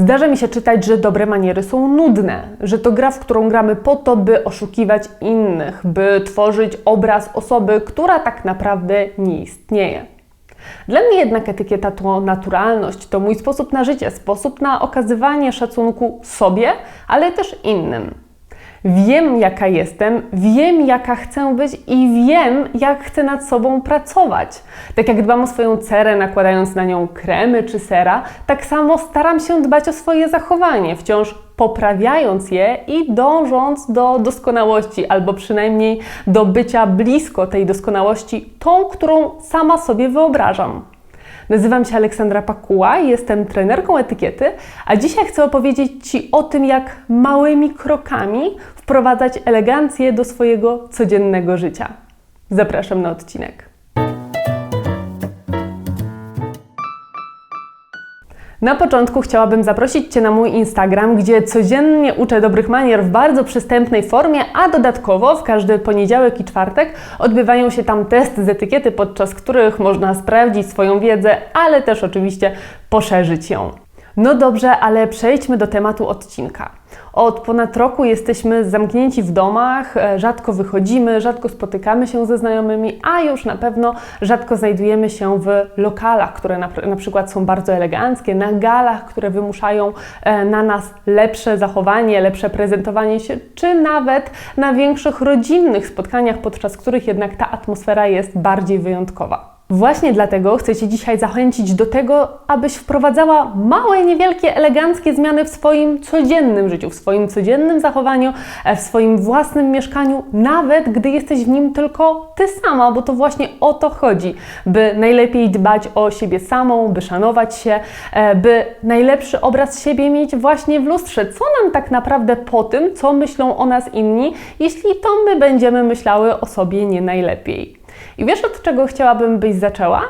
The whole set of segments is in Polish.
Zdarza mi się czytać, że dobre maniery są nudne, że to gra, w którą gramy po to, by oszukiwać innych, by tworzyć obraz osoby, która tak naprawdę nie istnieje. Dla mnie jednak etykieta to naturalność, to mój sposób na życie, sposób na okazywanie szacunku sobie, ale też innym. Wiem, jaka jestem, wiem, jaka chcę być i wiem, jak chcę nad sobą pracować. Tak jak dbam o swoją cerę, nakładając na nią kremy czy sera, tak samo staram się dbać o swoje zachowanie, wciąż poprawiając je i dążąc do doskonałości, albo przynajmniej do bycia blisko tej doskonałości, tą, którą sama sobie wyobrażam. Nazywam się Aleksandra Pakuła, jestem trenerką etykiety, a dzisiaj chcę opowiedzieć Ci o tym, jak małymi krokami wprowadzać elegancję do swojego codziennego życia. Zapraszam na odcinek. Na początku chciałabym zaprosić Cię na mój Instagram, gdzie codziennie uczę dobrych manier w bardzo przystępnej formie, a dodatkowo w każdy poniedziałek i czwartek odbywają się tam testy z etykiety, podczas których można sprawdzić swoją wiedzę, ale też oczywiście poszerzyć ją. No dobrze, ale przejdźmy do tematu odcinka. Od ponad roku jesteśmy zamknięci w domach, e, rzadko wychodzimy, rzadko spotykamy się ze znajomymi, a już na pewno rzadko znajdujemy się w lokalach, które na, na przykład są bardzo eleganckie, na galach, które wymuszają e, na nas lepsze zachowanie, lepsze prezentowanie się, czy nawet na większych rodzinnych spotkaniach, podczas których jednak ta atmosfera jest bardziej wyjątkowa. Właśnie dlatego chcę Cię dzisiaj zachęcić do tego, abyś wprowadzała małe, niewielkie, eleganckie zmiany w swoim codziennym życiu, w swoim codziennym zachowaniu, e, w swoim własnym mieszkaniu, nawet gdy jesteś w nim tylko Ty sama, bo to właśnie o to chodzi, by najlepiej dbać o siebie samą, by szanować się, e, by najlepszy obraz siebie mieć właśnie w lustrze. Co nam tak naprawdę po tym, co myślą o nas inni, jeśli to my będziemy myślały o sobie nie najlepiej. I wiesz, od czego chciałabym, byś zaczęła?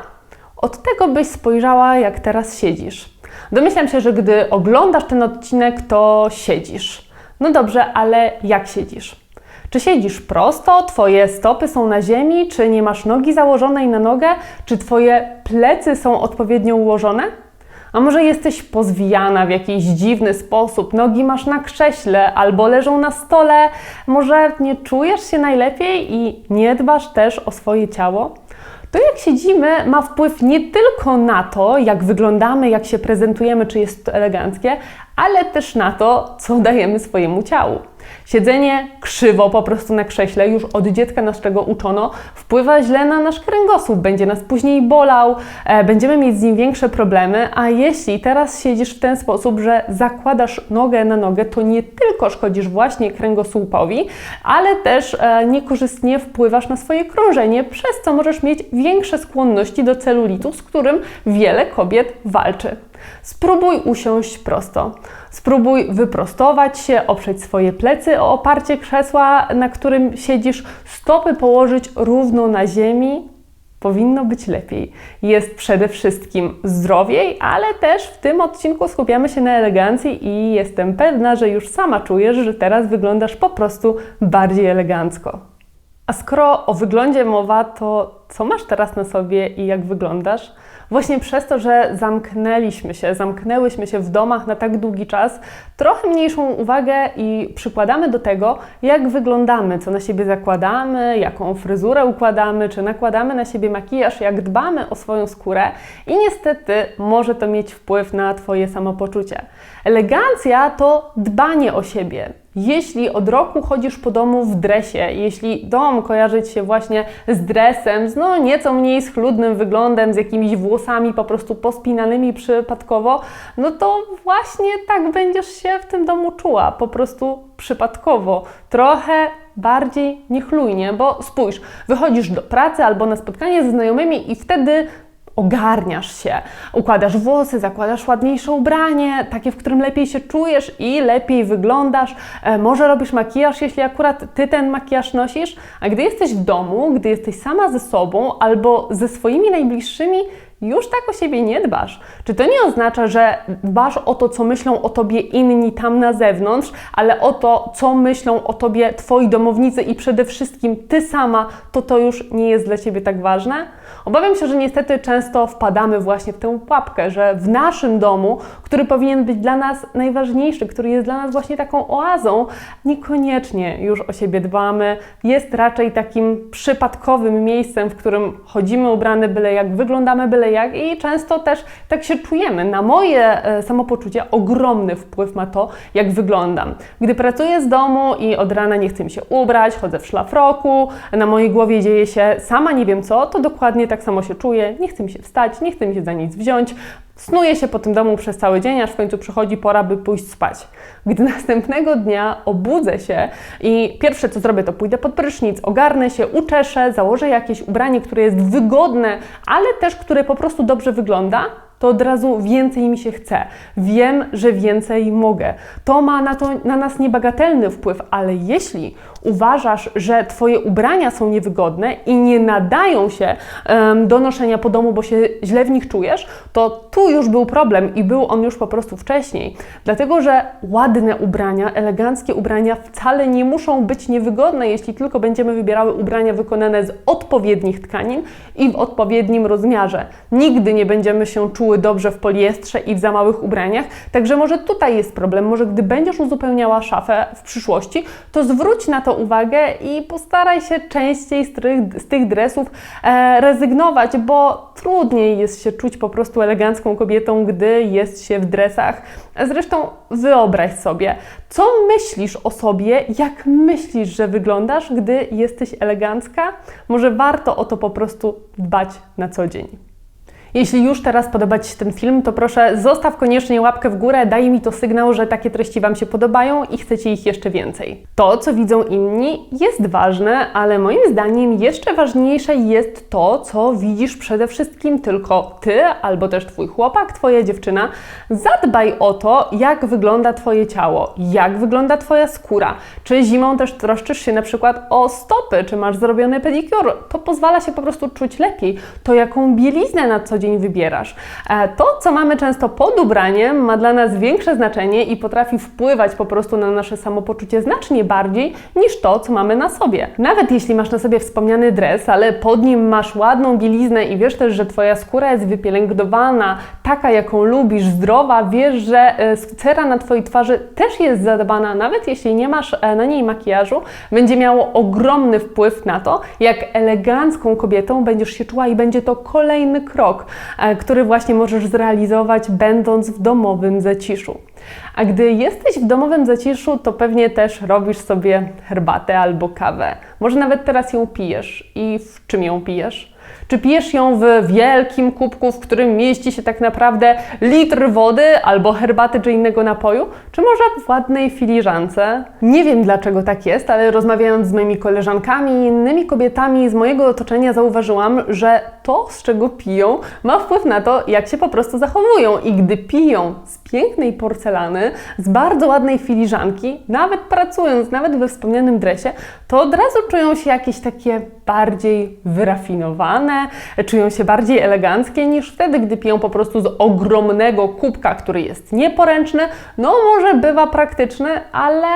Od tego, byś spojrzała, jak teraz siedzisz. Domyślam się, że gdy oglądasz ten odcinek, to siedzisz. No dobrze, ale jak siedzisz? Czy siedzisz prosto, twoje stopy są na ziemi, czy nie masz nogi założonej na nogę, czy twoje plecy są odpowiednio ułożone? A może jesteś pozwijana w jakiś dziwny sposób, nogi masz na krześle albo leżą na stole, może nie czujesz się najlepiej i nie dbasz też o swoje ciało? To, jak siedzimy, ma wpływ nie tylko na to, jak wyglądamy, jak się prezentujemy, czy jest to eleganckie, ale też na to, co dajemy swojemu ciału. Siedzenie krzywo po prostu na krześle, już od dziecka nas czego uczono, wpływa źle na nasz kręgosłup, będzie nas później bolał, e, będziemy mieć z nim większe problemy, a jeśli teraz siedzisz w ten sposób, że zakładasz nogę na nogę, to nie tylko szkodzisz właśnie kręgosłupowi, ale też e, niekorzystnie wpływasz na swoje krążenie, przez co możesz mieć większe skłonności do celulitu, z którym wiele kobiet walczy. Spróbuj usiąść prosto. Spróbuj wyprostować się, oprzeć swoje plecy o oparcie krzesła, na którym siedzisz, stopy położyć równo na ziemi. Powinno być lepiej. Jest przede wszystkim zdrowiej, ale też w tym odcinku skupiamy się na elegancji i jestem pewna, że już sama czujesz, że teraz wyglądasz po prostu bardziej elegancko. A skoro o wyglądzie mowa, to co masz teraz na sobie i jak wyglądasz? Właśnie przez to, że zamknęliśmy się, zamknęłyśmy się w domach na tak długi czas, trochę mniejszą uwagę i przykładamy do tego, jak wyglądamy, co na siebie zakładamy, jaką fryzurę układamy, czy nakładamy na siebie makijaż, jak dbamy o swoją skórę i niestety może to mieć wpływ na Twoje samopoczucie. Elegancja to dbanie o siebie. Jeśli od roku chodzisz po domu w dresie, jeśli dom kojarzy Ci się właśnie z dresem, z no nieco mniej schludnym wyglądem, z jakimiś włosami po prostu pospinanymi przypadkowo, no to właśnie tak będziesz się w tym domu czuła, po prostu przypadkowo. Trochę bardziej niechlujnie, bo spójrz, wychodzisz do pracy albo na spotkanie ze znajomymi i wtedy ogarniasz się, układasz włosy, zakładasz ładniejsze ubranie, takie, w którym lepiej się czujesz i lepiej wyglądasz. E, może robisz makijaż, jeśli akurat ty ten makijaż nosisz, a gdy jesteś w domu, gdy jesteś sama ze sobą albo ze swoimi najbliższymi, już tak o siebie nie dbasz? Czy to nie oznacza, że dbasz o to, co myślą o tobie inni tam na zewnątrz, ale o to, co myślą o tobie twoi domownicy i przede wszystkim ty sama, to to już nie jest dla ciebie tak ważne? Obawiam się, że niestety często wpadamy właśnie w tę pułapkę, że w naszym domu, który powinien być dla nas najważniejszy, który jest dla nas właśnie taką oazą, niekoniecznie już o siebie dbamy. Jest raczej takim przypadkowym miejscem, w którym chodzimy ubrane byle jak, wyglądamy byle jak i często też tak się czujemy. Na moje e, samopoczucie ogromny wpływ ma to, jak wyglądam. Gdy pracuję z domu i od rana nie chcę mi się ubrać, chodzę w szlafroku, na mojej głowie dzieje się sama nie wiem co, to dokładnie tak samo się czuję. Nie chcę mi się wstać, nie chcę mi się za nic wziąć. Snuję się po tym domu przez cały dzień, aż w końcu przychodzi pora, by pójść spać. Gdy następnego dnia obudzę się i pierwsze co zrobię, to pójdę pod prysznic, ogarnę się, uczeszę, założę jakieś ubranie, które jest wygodne, ale też które po prostu dobrze wygląda, to od razu więcej mi się chce. Wiem, że więcej mogę. To ma na, to, na nas niebagatelny wpływ, ale jeśli uważasz, że Twoje ubrania są niewygodne i nie nadają się um, do noszenia po domu, bo się źle w nich czujesz, to tu już był problem i był on już po prostu wcześniej. Dlatego, że ładne ubrania, eleganckie ubrania wcale nie muszą być niewygodne, jeśli tylko będziemy wybierały ubrania wykonane z odpowiednich tkanin i w odpowiednim rozmiarze. Nigdy nie będziemy się czuły dobrze w poliestrze i w za małych ubraniach, także może tutaj jest problem. Może gdy będziesz uzupełniała szafę w przyszłości, to zwróć na to uwagę i postaraj się częściej z tych, z tych dresów e, rezygnować, bo trudniej jest się czuć po prostu elegancką kobietą, gdy jest się w dresach. Zresztą wyobraź sobie, co myślisz o sobie, jak myślisz, że wyglądasz, gdy jesteś elegancka? Może warto o to po prostu dbać na co dzień. Jeśli już teraz podoba Ci się ten film, to proszę zostaw koniecznie łapkę w górę, daj mi to sygnał, że takie treści Wam się podobają i chcecie ich jeszcze więcej. To, co widzą inni, jest ważne, ale moim zdaniem jeszcze ważniejsze jest to, co widzisz przede wszystkim tylko Ty albo też Twój chłopak, Twoja dziewczyna. Zadbaj o to, jak wygląda Twoje ciało, jak wygląda Twoja skóra. Czy zimą też troszczysz się na przykład o stopy, czy masz zrobiony pedikur. To pozwala się po prostu czuć lepiej. To, jaką bieliznę na co dzień wybierasz. E, to, co mamy często pod ubraniem, ma dla nas większe znaczenie i potrafi wpływać po prostu na nasze samopoczucie znacznie bardziej niż to, co mamy na sobie. Nawet jeśli masz na sobie wspomniany dres, ale pod nim masz ładną bieliznę i wiesz też, że Twoja skóra jest wypielęgnowana, taka jaką lubisz, zdrowa, wiesz, że e, cera na Twojej twarzy też jest zadbana, nawet jeśli nie masz e, na niej makijażu, będzie miało ogromny wpływ na to, jak elegancką kobietą będziesz się czuła i będzie to kolejny krok który właśnie możesz zrealizować będąc w domowym zaciszu. A gdy jesteś w domowym zaciszu, to pewnie też robisz sobie herbatę albo kawę. Może nawet teraz ją pijesz. I w czym ją pijesz? Czy pijesz ją w wielkim kubku, w którym mieści się tak naprawdę litr wody albo herbaty czy innego napoju? Czy może w ładnej filiżance? Nie wiem dlaczego tak jest, ale rozmawiając z moimi koleżankami i innymi kobietami z mojego otoczenia zauważyłam, że to, z czego piją, ma wpływ na to, jak się po prostu zachowują. I gdy piją z pięknej porcelany, z bardzo ładnej filiżanki, nawet pracując, nawet we wspomnianym dresie, to od razu czują się jakieś takie bardziej wyrafinowane, czują się bardziej eleganckie niż wtedy, gdy piją po prostu z ogromnego kubka, który jest nieporęczny. No, może bywa praktyczny, ale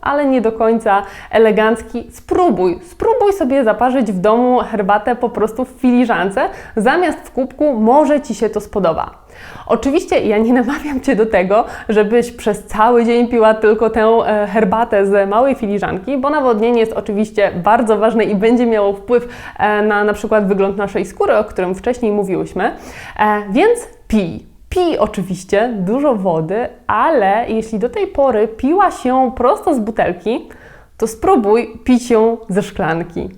ale nie do końca elegancki. Spróbuj, spróbuj sobie zaparzyć w domu herbatę po prostu w filiżance, zamiast w kubku, może Ci się to spodoba. Oczywiście ja nie namawiam Cię do tego, żebyś przez cały dzień piła tylko tę e, herbatę z małej filiżanki, bo nawodnienie jest oczywiście bardzo ważne i będzie miało wpływ e, na na przykład wygląd naszej skóry, o którym wcześniej mówiłyśmy, e, więc pij. Pij oczywiście dużo wody, ale jeśli do tej pory piła się prosto z butelki, to spróbuj pić ją ze szklanki.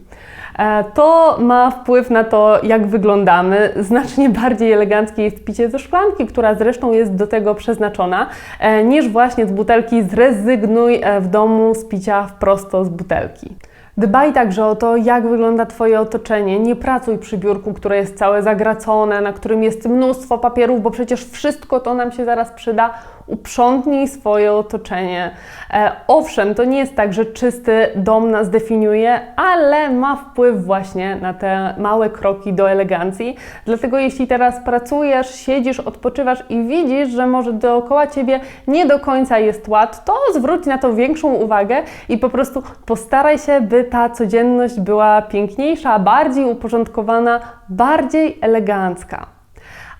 E, to ma wpływ na to, jak wyglądamy. Znacznie bardziej eleganckie jest picie ze szklanki, która zresztą jest do tego przeznaczona, e, niż właśnie z butelki. Zrezygnuj e, w domu z picia prosto z butelki. Dbaj także o to, jak wygląda Twoje otoczenie. Nie pracuj przy biurku, które jest całe zagracone, na którym jest mnóstwo papierów, bo przecież wszystko to nam się zaraz przyda. Uprzątnij swoje otoczenie. E, owszem, to nie jest tak, że czysty dom nas definiuje, ale ma wpływ właśnie na te małe kroki do elegancji. Dlatego jeśli teraz pracujesz, siedzisz, odpoczywasz i widzisz, że może dookoła ciebie nie do końca jest ład, to zwróć na to większą uwagę i po prostu postaraj się, by ta codzienność była piękniejsza, bardziej uporządkowana, bardziej elegancka.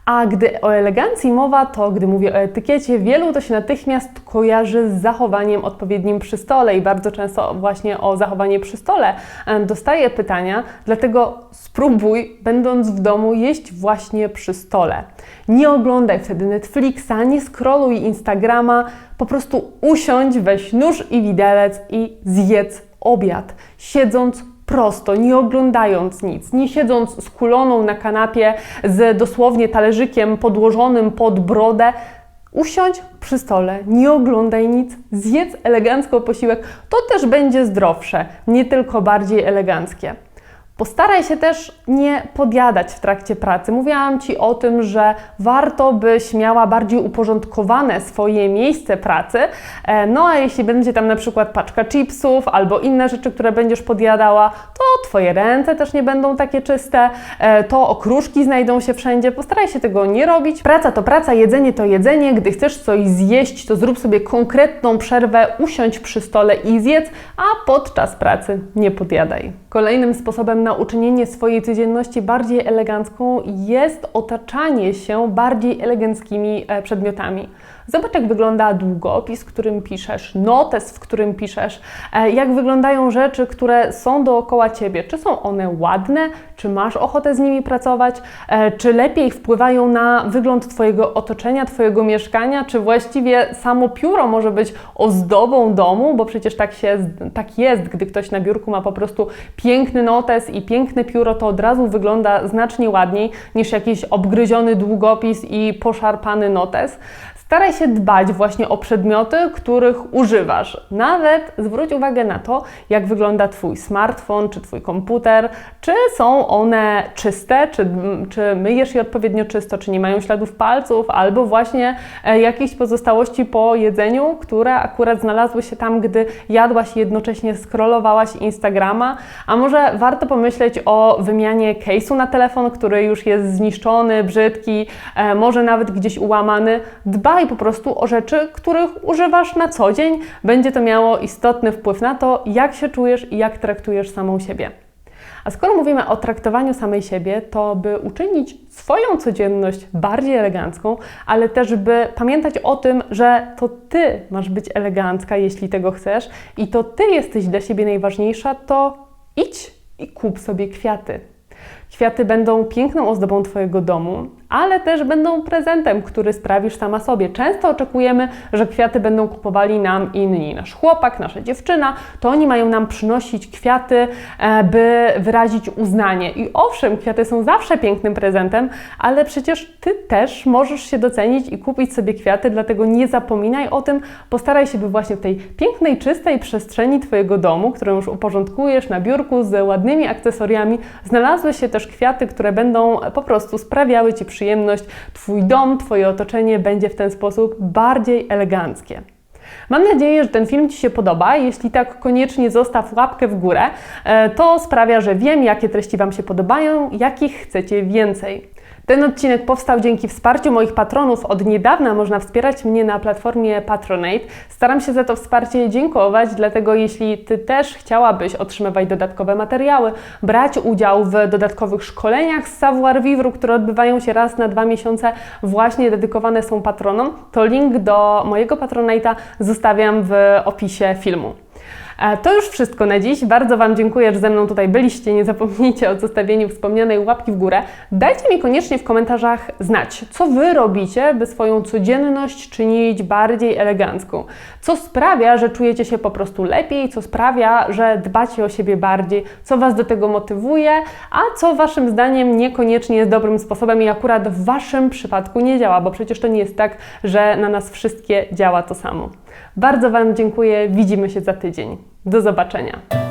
A gdy o elegancji mowa, to gdy mówię o etykiecie, wielu to się natychmiast kojarzy z zachowaniem odpowiednim przy stole i bardzo często właśnie o zachowanie przy stole dostaję pytania, dlatego spróbuj, będąc w domu, jeść właśnie przy stole. Nie oglądaj wtedy Netflixa, nie scrolluj Instagrama, po prostu usiądź, weź nóż i widelec i zjedz obiad, siedząc prosto, nie oglądając nic, nie siedząc skuloną na kanapie z dosłownie talerzykiem podłożonym pod brodę, usiądź przy stole, nie oglądaj nic, zjedz elegancko posiłek, to też będzie zdrowsze, nie tylko bardziej eleganckie. Postaraj się też nie podjadać w trakcie pracy. Mówiłam Ci o tym, że warto byś miała bardziej uporządkowane swoje miejsce pracy. E, no a jeśli będzie tam na przykład paczka chipsów albo inne rzeczy, które będziesz podjadała, to Twoje ręce też nie będą takie czyste, e, to okruszki znajdą się wszędzie. Postaraj się tego nie robić. Praca to praca, jedzenie to jedzenie. Gdy chcesz coś zjeść, to zrób sobie konkretną przerwę, usiądź przy stole i zjedz, a podczas pracy nie podjadaj. Kolejnym sposobem na uczynienie swojej codzienności bardziej elegancką jest otaczanie się bardziej eleganckimi e, przedmiotami. Zobacz, jak wygląda długopis, w którym piszesz, notes, w którym piszesz, e, jak wyglądają rzeczy, które są dookoła ciebie. Czy są one ładne, czy masz ochotę z nimi pracować, e, czy lepiej wpływają na wygląd Twojego otoczenia, Twojego mieszkania, czy właściwie samo pióro może być ozdobą domu, bo przecież tak, się, tak jest, gdy ktoś na biurku ma po prostu piękny notes i piękne pióro, to od razu wygląda znacznie ładniej niż jakiś obgryziony długopis i poszarpany notes. Staraj się dbać właśnie o przedmioty, których używasz. Nawet zwróć uwagę na to, jak wygląda Twój smartfon czy Twój komputer, czy są one czyste, czy, czy myjesz je odpowiednio czysto, czy nie mają śladów palców, albo właśnie e, jakieś pozostałości po jedzeniu, które akurat znalazły się tam, gdy jadłaś i jednocześnie scrollowałaś Instagrama. A może warto pomyśleć o wymianie case'u na telefon, który już jest zniszczony, brzydki, e, może nawet gdzieś ułamany. Dbaj po prostu o rzeczy, których używasz na co dzień. Będzie to miało istotny wpływ na to, jak się czujesz i jak traktujesz samą siebie. A skoro mówimy o traktowaniu samej siebie, to by uczynić swoją codzienność bardziej elegancką, ale też by pamiętać o tym, że to Ty masz być elegancka, jeśli tego chcesz, i to Ty jesteś dla siebie najważniejsza, to idź i kup sobie kwiaty. Kwiaty będą piękną ozdobą Twojego domu, ale też będą prezentem, który sprawisz sama sobie. Często oczekujemy, że kwiaty będą kupowali nam inni. Nasz chłopak, nasza dziewczyna, to oni mają nam przynosić kwiaty, e, by wyrazić uznanie. I owszem, kwiaty są zawsze pięknym prezentem, ale przecież Ty też możesz się docenić i kupić sobie kwiaty, dlatego nie zapominaj o tym. Postaraj się, by właśnie w tej pięknej, czystej przestrzeni Twojego domu, którą już uporządkujesz na biurku z ładnymi akcesoriami, znalazły się też kwiaty, które będą po prostu sprawiały Ci przyjemność. Twój dom, Twoje otoczenie będzie w ten sposób bardziej eleganckie. Mam nadzieję, że ten film Ci się podoba. Jeśli tak, koniecznie zostaw łapkę w górę. E, to sprawia, że wiem, jakie treści Wam się podobają, jakich chcecie więcej. Ten odcinek powstał dzięki wsparciu moich patronów. Od niedawna można wspierać mnie na platformie Patronate. Staram się za to wsparcie dziękować, dlatego jeśli Ty też chciałabyś otrzymywać dodatkowe materiały, brać udział w dodatkowych szkoleniach z Savoir Vivre, które odbywają się raz na dwa miesiące, właśnie dedykowane są patronom, to link do mojego Patronite'a zostawiam w opisie filmu. To już wszystko na dziś. Bardzo Wam dziękuję, że ze mną tutaj byliście. Nie zapomnijcie o zostawieniu wspomnianej łapki w górę. Dajcie mi koniecznie w komentarzach znać, co Wy robicie, by swoją codzienność czynić bardziej elegancką. Co sprawia, że czujecie się po prostu lepiej, co sprawia, że dbacie o siebie bardziej, co Was do tego motywuje, a co Waszym zdaniem niekoniecznie jest dobrym sposobem i akurat w Waszym przypadku nie działa, bo przecież to nie jest tak, że na nas wszystkie działa to samo. Bardzo Wam dziękuję, widzimy się za tydzień. Do zobaczenia.